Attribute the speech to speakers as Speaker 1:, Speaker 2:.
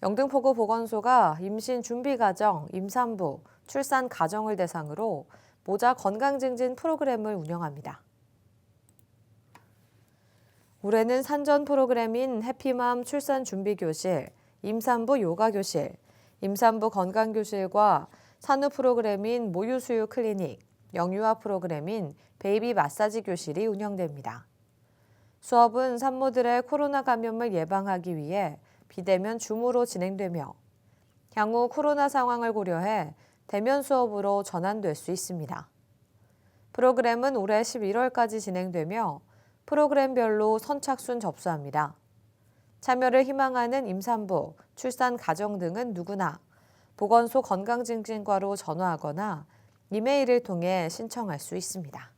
Speaker 1: 영등포구 보건소가 임신 준비 과정, 임산부, 출산 가정을 대상으로 모자 건강 증진 프로그램을 운영합니다. 올해는 산전 프로그램인 해피맘 출산 준비 교실, 임산부 요가 교실, 임산부 건강 교실과 산후 프로그램인 모유 수유 클리닉, 영유아 프로그램인 베이비 마사지 교실이 운영됩니다. 수업은 산모들의 코로나 감염을 예방하기 위해 비대면 줌으로 진행되며 향후 코로나 상황을 고려해 대면 수업으로 전환될 수 있습니다. 프로그램은 올해 11월까지 진행되며 프로그램별로 선착순 접수합니다. 참여를 희망하는 임산부, 출산 가정 등은 누구나 보건소 건강증진과로 전화하거나 이메일을 통해 신청할 수 있습니다.